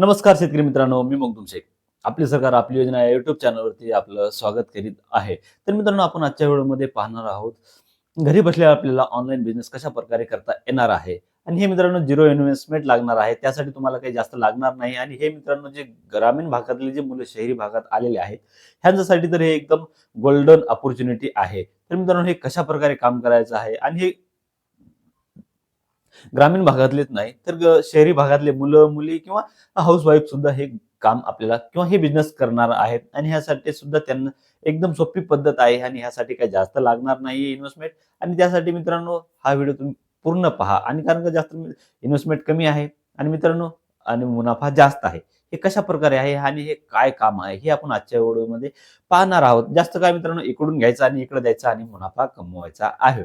नमस्कार शेतकरी मित्रांनो मी मगदुम शेख आपली सरकार आपली योजना या युट्यूब चॅनलवरती आपलं स्वागत करीत आहे. तर मित्रांनो आपण आजच्या व्हिडिओमध्ये पाहणार आहोत घरी बसल्या आपल्याला ऑनलाईन बिझनेस कशा प्रकारे करता येणार आहे? आणि हे मित्रांनो झिरो इन्व्हेस्टमेंट लागणार आहे. त्यासाठी तुम्हाला काही जास्त लागणार नाही. आणि हे मित्रांनो जे ग्रामीण भागातले जे मुलं शहरी भागात आलेले आहेत ह्यांच्यासाठी तर हे एकदम गोल्डन ऑपॉर्च्युनिटी आहे. तर मित्रांनो हे कशा प्रकारे काम करायचं आहे? आणि हे ग्रामीण भागातलेच नाही तर शहरी भागातले मुलं मुली किंवा हाऊस वाईफ सुद्धा हे काम आपल्याला किंवा हे बिझनेस करणार आहेत आणि ह्यासाठी सुद्धा त्यांना एकदम सोपी पद्धत आहे आणि ह्यासाठी काही जास्त लागणार नाही इन्व्हेस्टमेंट आणि त्यासाठी मित्रांनो हा व्हिडिओ तुम्ही पूर्ण पहा आणि कारण का जास्त इन्व्हेस्टमेंट कमी आहे. आणि मित्रांनो आणि मुनाफा जास्त आहे. हे कशा प्रकारे आहे आणि हे काय काम आहे हे आपण आजच्या व्हिडिओमध्ये पाहणार आहोत. जास्त काय मित्रांनो इकडून घ्यायचं आणि इकडे द्यायचा आणि मुनाफा कमवायचा आहे.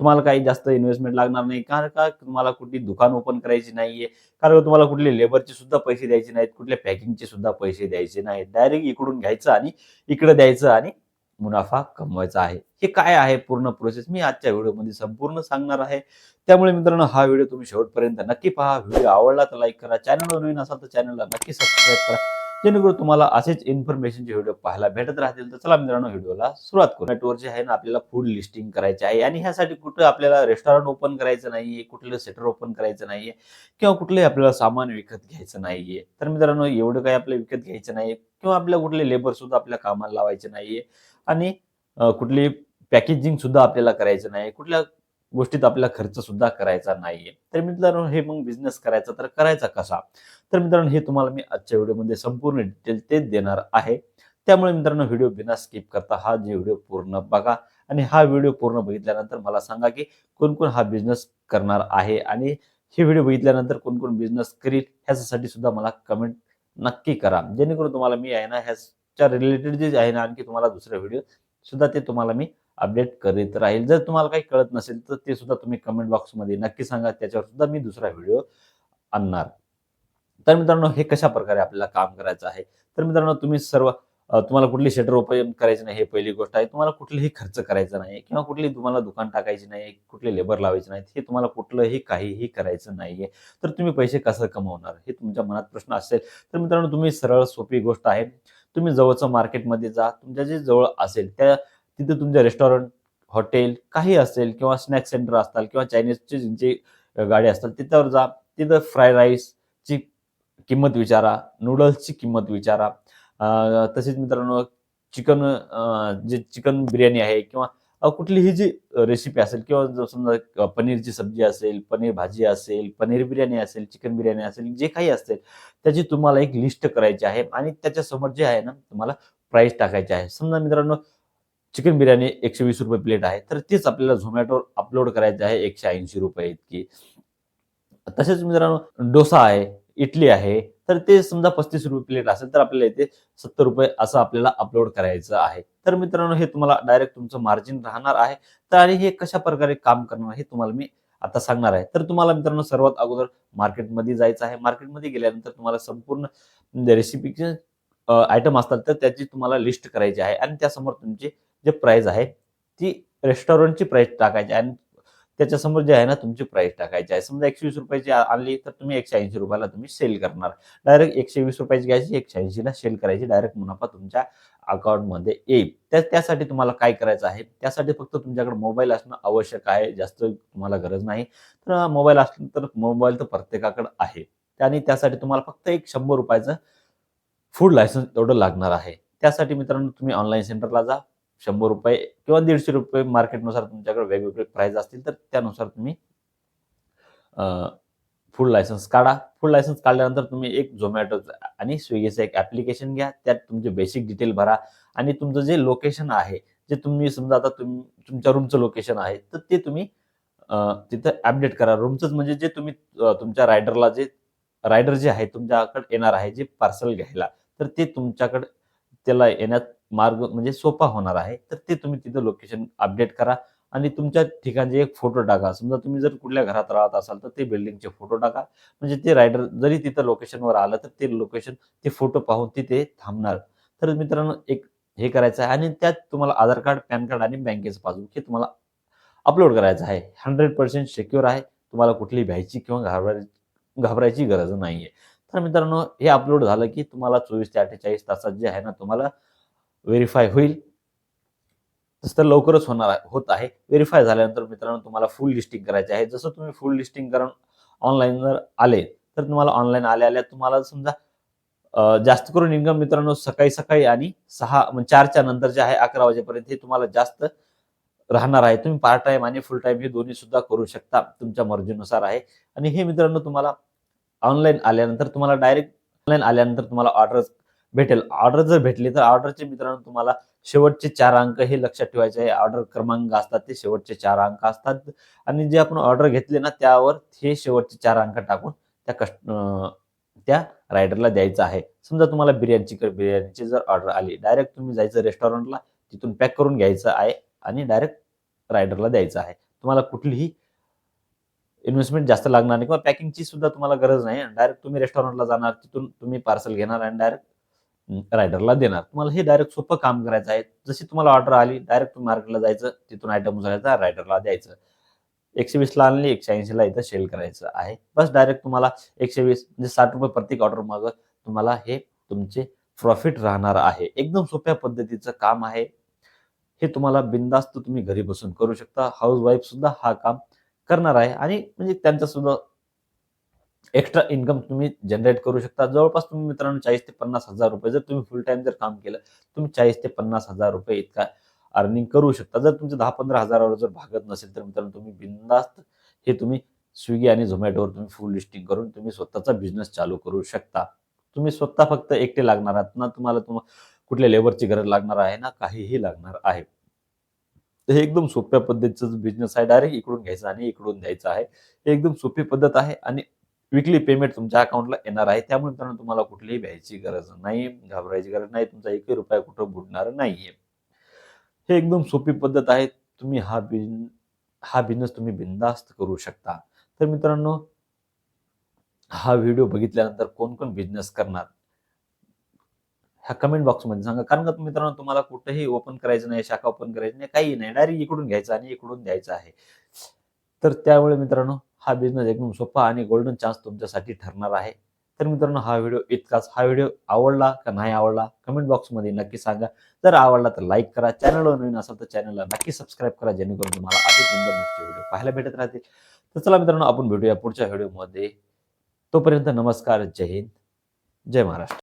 तुम्हाला काही जास्त इन्व्हेस्टमेंट लागणार नाही. कारण का? तुम्हाला कुठली दुकान ओपन करायची नाहीये. कारण तुम्हाला कुठले लेबरचे सुद्धा पैसे द्यायचे नाहीत कुठल्या पॅकिंगचे सुद्धा पैसे द्यायचे नाहीत. डायरेक्ट इकडून घ्यायचं आणि इकडे द्यायचं आणि मुनाफा कमवायचा आहे. हे काय आहे पूर्ण प्रोसेस मी आजच्या व्हिडिओमध्ये संपूर्ण सांगणार आहे. त्यामुळे मित्रांनो हा व्हिडिओ तुम्ही शेवटपर्यंत नक्की पहा. व्हिडिओ आवडला तर लाईक करा. चॅनलवर नवीन असाल तर चॅनलला नक्की सबस्क्राईब करा. जेणेकरून तुम्हाला असेच इन्फॉर्मेशनचे व्हिडिओ पाहायला भेटत राहतील तर चला मित्रांनो व्हिडिओला सुरुवात करू. नेटवर जे आहे ना आपल्याला फूड लिस्टिंग करायचे आहे आणि ह्यासाठी कुठं आपल्याला रेस्टॉरंट ओपन करायचं नाहीये कुठलं सेटर ओपन करायचं नाहीये किंवा कुठलंही आपल्याला सामान विकत घ्यायचं नाहीये. तर मित्रांनो एवढं काही आपल्याला विकत घ्यायचं नाहीये किंवा आपल्या कुठले लेबर सुद्धा आपल्या कामाला लावायचे नाहीये आणि कुठली पॅकेजिंग सुद्धा आपल्याला करायचं नाही कुठल्या गोष्टीत आपला खर्च सुद्धा करायचा नाहीये. तर मित्रांनो हे मग बिझनेस करायचा तर करायचा कसा? तर मित्रांनो हे तुम्हाला मी आजच्या व्हिडिओमध्ये संपूर्ण डिटेल तेच देणार आहे. त्यामुळे मित्रांनो व्हिडिओ बिना स्किप करता हा जे व्हिडिओ पूर्ण बघा आणि हा व्हिडिओ पूर्ण बघितल्यानंतर मला सांगा की कोण कोण हा बिझनेस करणार आहे आणि हे व्हिडिओ बघितल्यानंतर कोण कोण बिझनेस करील ह्याच्यासाठी सुद्धा मला कमेंट नक्की करा. जेणेकरून तुम्हाला मी आहे ना ह्याच्या रिलेटेड जे आहे ना आणखी तुम्हाला दुसरे व्हिडिओ सुद्धा ते तुम्हाला मी अपडेट करीत राहील. जर तुम्हाला काही कळत नसेल तर ते सुद्धा तुम्ही कमेंट बॉक्समध्ये नक्की सांगा. त्याच्यावर सुद्धा मी दुसरा व्हिडिओ आणणार. तर मित्रांनो हे कशा प्रकारे आपल्याला काम करायचं आहे? तर मित्रांनो तुम्ही सर्व तुम्हाला कुठली शटर ओपन करायची नाही हे पहिली गोष्ट आहे. तुम्हाला कुठलेही खर्च करायचा नाही किंवा कुठली तुम्हाला दुकान टाकायची नाही कुठले लेबर लावायचे नाहीत हे तुम्हाला कुठलंही काहीही करायचं नाहीये. तर तुम्ही पैसे कसं कमवणार? हे तुमच्या मनात प्रश्न असेल. तर मित्रांनो तुम्ही सरळ सोपी गोष्ट आहे. तुम्ही जवळचं मार्केटमध्ये जा. तुमच्या जे जवळ असेल त्या तिथे तुमच्या रेस्टॉरंट हॉटेल काही असेल किंवा स्नॅक सेंटर असतात किंवा चायनीजचे जे गाडी असतात तिथं जा. तिथं फ्राय राईसची किंमत विचारा. नूडल्सची किंमत विचारा. तसेच मित्रांनो चिकन जे चिकन बिर्याणी आहे किंवा कुठलीही जी रेसिपी असेल किंवा समजा पनीरची सब्जी असेल पनीर भाजी असेल पनीर बिर्याणी असेल चिकन बिर्याणी असेल जे काही असेल त्याची तुम्हाला एक लिस्ट करायची आहे आणि त्याच्यासमोर जे आहे ना तुम्हाला प्राईस टाकायची आहे. समजा मित्रांनो चिकन बिर्याणी एकशे वीस रुपये प्लेट आहे. तर तेच आपल्याला झोमॅटोवर अपलोड करायचे आहे एकशे ऐंशी रुपये इतकी. तसेच मित्रांनो डोसा आहे इडली आहे तर ते समजा पस्तीस रुपये प्लेट असेल तर आपल्याला इथे सत्तर रुपये असं आपल्याला अपलोड करायचं आहे. तर मित्रांनो हे तुम्हाला डायरेक्ट तुमचं मार्जिन राहणार आहे. तर आणि हे कशा प्रकारे काम करणार हे तुम्हाला मी आता सांगणार आहे. तर तुम्हाला मित्रांनो सर्वात अगोदर मार्केटमध्ये जायचं आहे. मार्केटमध्ये गेल्यानंतर तुम्हाला संपूर्ण रेसिपीचे आयटम असतात तर त्याची तुम्हाला लिस्ट करायची आहे. आणि त्यासमोर तुमची जे प्राईज आहे ती रेस्टॉरंटची प्राईज टाकायची आहे आणि त्याच्यासमोर जे आहे ना तुमची प्राईस टाकायची आहे. समजा एकशे वीस रुपयाची आणली तर तुम्ही एकशे ऐंशी रुपयाला तुम्ही सेल करणार. डायरेक्ट एकशे वीस रुपयाची घ्यायची एकशे ऐंशीला सेल करायची. डायरेक्ट मुनाफा तुमच्या अकाउंटमध्ये येईल. त्या त्यासाठी तुम्हाला काय करायचं आहे? त्यासाठी फक्त तुमच्याकडे मोबाईल असणं आवश्यक आहे. जास्त तुम्हाला गरज नाही. तर मोबाईल असलं तर मोबाईल तर प्रत्येकाकडे आहे. आणि त्यासाठी तुम्हाला फक्त एक शंभर रुपयाचं फूड लायसन्स एवढं लागणार आहे. त्यासाठी मित्रांनो तुम्ही ऑनलाईन सेंटरला जा. शंभर रुपये किंवा दीडशे रुपये मार्केटनुसार तुमच्याकडे वेगवेगळे प्राईज असतील तर त्यानुसार तुम्ही फूड लायसन्स काढा. फूड लायसन्स काढल्यानंतर तुम्ही एक झोमॅटोचं आणि स्विगीचं एक ॲप्लिकेशन घ्या. त्यात तुमचे बेसिक डिटेल भरा. आणि तुमचं जे लोकेशन आहे जे तुम्ही समजा आता तुम तुमच्या रूमचं लोकेशन आहे तर ते तुम्ही तिथं अपडेट करा. रूमचंच म्हणजे जे तुम्ही तुमच्या रायडरला जे रायडर जे आहे तुमच्याकडे येणार आहे जे पार्सल घ्यायला तर ते तुमच्याकडे त्याला येण्यात मार्ग म्हणजे सोपा होणार आहे तर ते तुम्ही तिथं लोकेशन अपडेट करा आणि तुमच्या ठिकाणचे एक फोटो टाका. समजा तुम्ही जर कुठल्या घरात राहत असाल तर ते बिल्डिंगचे फोटो टाका. म्हणजे ते रायडर जरी तिथं लोकेशनवर आलं तर ते लोकेशन ते फोटो पाहून तिथे थांबणार. तर मित्रांनो एक हे करायचं आहे आणि त्यात तुम्हाला आधार कार्ड पॅन कार्ड आणि बँकेचं पासबुक हे तुम्हाला अपलोड करायचं आहे. हंड्रेड पर्सेंट सिक्युअर आहे. तुम्हाला कुठली भ्यायची किंवा घाबरायची घाबरायची गरज नाही आहे तर मित्रांनो हे अपलोड झालं की तुम्हाला चोवीस ते अठ्ठेचाळीस तासात जे आहे ना तुम्हाला व्हेरीफाय होईल. तसं तर लवकरच होणार होत आहे. व्हेरीफाय झाल्यानंतर मित्रांनो तुम्हाला फुल लिस्टिंग करायचे आहे. जसं तुम्ही फुल लिस्टिंग करून ऑनलाईन जर आले तर तुम्हाला ऑनलाईन आल्या आल्या तुम्हाला समजा जास्त करून इन्कम मित्रांनो सकाळी सकाळी आणि सहा म्हणजे चारच्या नंतर जे आहे अकरा वाजेपर्यंत हे तुम्हाला जास्त राहणार आहे. तुम्ही पार्ट टाइम आणि फुल टाइम हे दोन्ही सुद्धा करू शकता तुमच्या मर्जीनुसार आहे. आणि हे मित्रांनो तुम्हाला ऑनलाईन आल्यानंतर तुम्हाला डायरेक्ट ऑनलाईन आल्यानंतर तुम्हाला ऑर्डर भेटेल. ऑर्डर जर भेटली तर ऑर्डरचे मित्रांनो तुम्हाला शेवटचे चार अंक हे लक्षात ठेवायचे आहे. ऑर्डर क्रमांक असतात ते शेवटचे चार अंक असतात. आणि जे आपण ऑर्डर घेतले ना त्यावर हे शेवटचे चार अंक टाकून त्या कस्ट त्या रायडरला द्यायचं आहे. समजा तुम्हाला बिर्याणीची बिर्याणीची जर ऑर्डर आली डायरेक्ट तुम्ही जायचं रेस्टॉरंटला तिथून पॅक करून घ्यायचं आहे आणि डायरेक्ट रायडरला द्यायचं आहे. तुम्हाला कुठलीही इन्व्हेस्टमेंट जास्त लागणार नाही किंवा पॅकिंगची सुद्धा तुम्हाला गरज नाही. डायरेक्ट तुम्ही रेस्टॉरंटला जाणार तिथून तुम्ही पार्सल घेणार आणि डायरेक्ट रायडरला देणार. तुम्हाला हे डायरेक्ट सोपं काम करायचं आहे. जशी तुम्हाला ऑर्डर आली डायरेक्ट तुम्ही मार्केटला जायचं तिथून आयटम उचलायचा रायडरला द्यायचं. एकशे वीसला आणली एकशे ऐंशीला इथं सेल करायचं आहे. बस डायरेक्ट तुम्हाला एकशे वीस म्हणजे साठ रुपये प्रत्येक ऑर्डर माग तुम्हाला हे तुमचे प्रॉफिट राहणार आहे. एकदम सोप्या पद्धतीचं काम आहे. हे तुम्हाला बिंदास्त तुम्ही घरी बसून करू शकता. हाऊस वाईफ सुद्धा हा काम करणार आहे. आणि म्हणजे त्यांचा सुद्धा एक्स्ट्रा इन्कम तुम्ही जनरेट करू शकता. जवळपास तुम्ही मित्रांनो चाळीस ते पन्नास हजार रुपये जर तुम्ही फुल टाइम जर काम केलं तुम्ही चाळीस ते पन्नास हजार रुपये इतका अर्निंग करू शकता. जर तुमचे दहा पंधरा हजारावर जर भागत नसेल तर मित्रांनो तुम्ही बिंदास्त हे तुम्ही स्विगी आणि झोमॅटोवर तुम्ही फुल लिस्टिंग करून तुम्ही स्वतःचा बिझनेस चालू करू शकता. तुम्ही स्वतः फक्त एकटे लागणार आहात ना तुम्हाला तुम्हाला कुठल्या लेबरची गरज लागणार आहे ना काहीही लागणार आहे. तर हे एकदम सोप्या पद्धतीचं बिझनेस आहे. डायरेक्ट इकडून घ्यायचं आणि इकडून द्यायचं आहे. हे एकदम सोपी पद्धत आहे आणि विकली पेमेंट तुमच्या अकाउंटला येणार आहे. त्यामुळे मित्रांनो तुम्हाला कुठलीही भ्यायची गरज नाही घाबरायची गरज नाही. तुमचा एकही रुपया कुठं बुडणार नाहीये. हे एकदम सोपी पद्धत आहे. तुम्ही हा बिझ हा बिझनेस तुम्ही बिंदास्त करू शकता. तर मित्रांनो हा व्हिडिओ बघितल्यानंतर कोण कोण बिझनेस करणार? ह्या कमेंट बॉक्समध्ये सांगा. कारण का मित्रांनो तुम्हाला कुठेही ओपन करायचं नाही शाखा ओपन करायची नाही काही नाही. डायरेक्ट इकडून घ्यायचं आणि इकडून द्यायचं आहे. तर त्यामुळे मित्रांनो हा बिझनेस एकदम सोपा आणि गोल्डन चान्स तुमच्यासाठी ठरणार आहे. तर मित्रांनो हा व्हिडिओ इतकाच. हा व्हिडिओ आवडला का नाही आवडला? कमेंट बॉक्समध्ये नक्की सांगा. जर आवडला तर लाईक करा. चॅनलवर नवीन असेल तर चॅनलला नक्की सबस्क्राईब करा जेणेकरून तुम्हाला अधिक इंटरनेटचे व्हिडिओ पाहायला भेटत राहतील. तर चला मित्रांनो आपण भेटूया पुढच्या व्हिडिओमध्ये तोपर्यंत नमस्कार. जय हिंद. जय महाराष्ट्र.